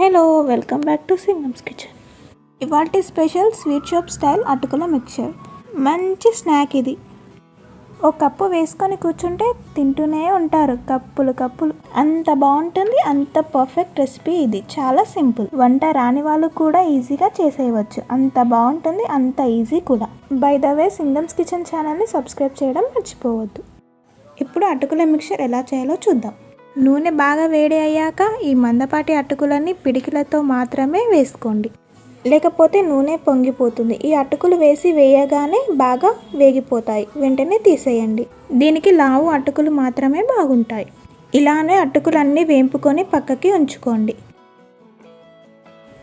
Hello welcome back to Singam's kitchen. ఇవాటి special sweet shop style అటుకుల mixture. మంచి snack ఇది. ఒక కప్పు వేసుకొని కూర్చుంటే తింటూనే ఉంటారు కప్పులు కప్పులు. అంత బాగుంటుంది అంత పర్ఫెక్ట్ రెసిపీ ఇది. చాలా సింపుల్. వంట రాని వాళ్ళు కూడా ఈజీగా చేసేయవచ్చు. అంత బాగుంటుంది అంత ఈజీ కూడా. By the way Singam's kitchen ఛానల్ని సబ్స్క్రైబ్ చేయడం మర్చిపోవద్దు. ఇప్పుడు అటుకుల మిక్చర్ ఎలా చేయాలో చూద్దాం. నూనె బాగా వేడి అయ్యాక ఈ మందపాటి అటుకులన్నీ పిడికిలతో మాత్రమే వేసుకోండి. లేకపోతే నూనె పొంగిపోతుంది. ఈ అటుకులు వేసి వేయగానే బాగా వేగిపోతాయి. వెంటనే తీసేయండి. దీనికి లావు అటుకులు మాత్రమే బాగుంటాయి. ఇలానే అటుకులన్నీ వేంపుకొని పక్కకి ఉంచుకోండి.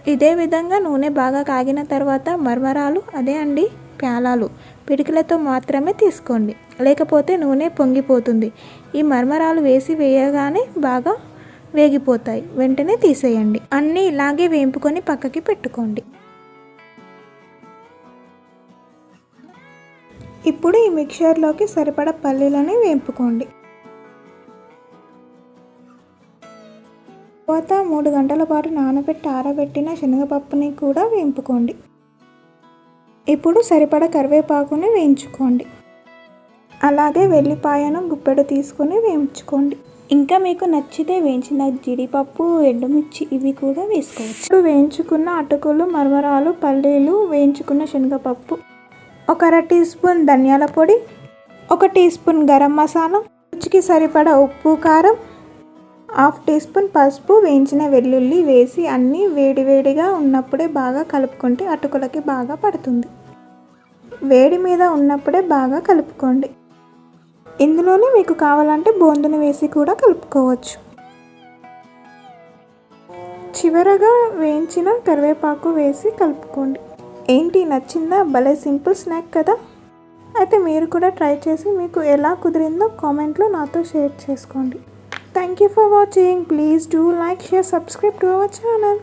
ఇదే విధంగా నూనె బాగా కాగిన తర్వాత మర్మరాలు అదే అండి ప్యాలాలు పిడికిలతో మాత్రమే తీసుకోండి. లేకపోతే నూనె పొంగిపోతుంది. ఈ మర్మరాలు వేసి వేయగానే బాగా వేగిపోతాయి. వెంటనే తీసేయండి. అన్నీ ఇలాగే వేంపుకొని పక్కకి పెట్టుకోండి. ఇప్పుడు ఈ మిక్చర్లోకి సరిపడ పల్లీలని వేంపుకోండి. తర్వాత మూడు గంటల పాటు నానబెట్టి ఆరబెట్టిన శనగపప్పుని కూడా వేంపుకోండి. ఇప్పుడు సరిపడ కరివేపాకుని వేయించుకోండి. అలాగే వెల్లిపాయను గుప్పెడు తీసుకొని వేయించుకోండి. ఇంకా మీకు నచ్చితే వేయించిన జీడిపప్పు ఎండుమిర్చి ఇవి కూడా వేసుకోవచ్చు. ఇప్పుడు వేయించుకున్న అటుకులు మరమరాలు పల్లీలు వేయించుకున్న శనగపప్పు ఒక అర టీ స్పూన్ ధనియాల పొడి ఒక టీ స్పూన్ గరం మసాలా రుచికి సరిపడ ఉప్పు కారం హాఫ్ టీ స్పూన్ పసుపు వేయించిన వెల్లుల్లి వేసి అన్నీ వేడివేడిగా ఉన్నప్పుడే బాగా కలుపుకుంటే అటుకులకి బాగా పడుతుంది. వేడి మీద ఉన్నప్పుడే బాగా కలుపుకోండి. ఇందులోనే మీకు కావాలంటే బోందుని వేసి కూడా కలుపుకోవచ్చు. చివరగా వేయించిన కరివేపాకు వేసి కలుపుకోండి. ఏంటి? నచ్చిందా? భలే సింపుల్ స్నాక్ కదా! అయితే మీరు కూడా ట్రై చేసి మీకు ఎలా కుదిరిందో కామెంట్లో నాతో షేర్ చేసుకోండి. Thank you for watching. Please do like share subscribe to our channel.